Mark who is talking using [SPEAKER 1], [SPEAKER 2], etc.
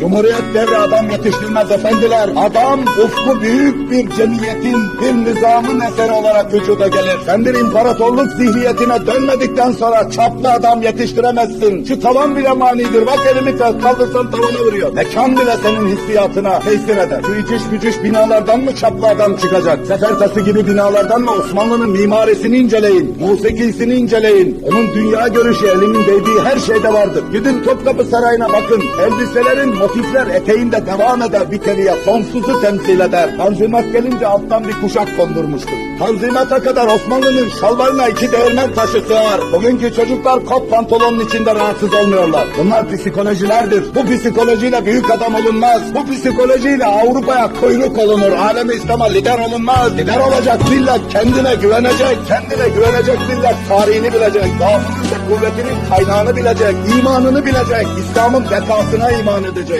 [SPEAKER 1] Cumhuriyet devri adam yetiştirmez efendiler. Adam ufku büyük bir cemiyetin, bir nizamın eseri olarak vücuda gelir. Sen bir imparatorluk zihniyetine dönmedikten sonra çaplı adam yetiştiremezsin. Şu tavan bile manidir. Bak elimi kaldırsan tavana vuruyor. Mekan bile senin hissiyatına tesir eder. Şu itiş bücüş binalardan mı çaplı adam çıkacak? Sefer taşı gibi binalardan mı Osmanlı'nın mimarisini inceleyin. Musikisini inceleyin. Onun dünya görüşü elimin değdiği her şeyde vardır. Gidin Topkapı Sarayı'na bakın. Elbiselerin motifler eteğinde devam eder biteliye. Sonsuzu temsil eder. Tanzimat gelince alttan bir kuşak kondurmuştur. Tanzimata kadar Osmanlı'nın şalvarına iki değirmen taşı sığar. Bugünkü çocuklar kot pantolonun içinde rahatsız olmuyorlar. Bunlar psikolojilerdir. Bu psikolojiyle büyük adam olunmaz. Bu psikolojiyle Avrupa'ya kuyruk olunur. Alemi İslam'a lider olunmaz. Lider olacak millet kendine güvenecek. Kendine güvenecek millet tarihini bilecek. Zaafının ve kuvvetinin kaynağını bilecek. imanını bilecek. İslam'ın bekasına iman edecek.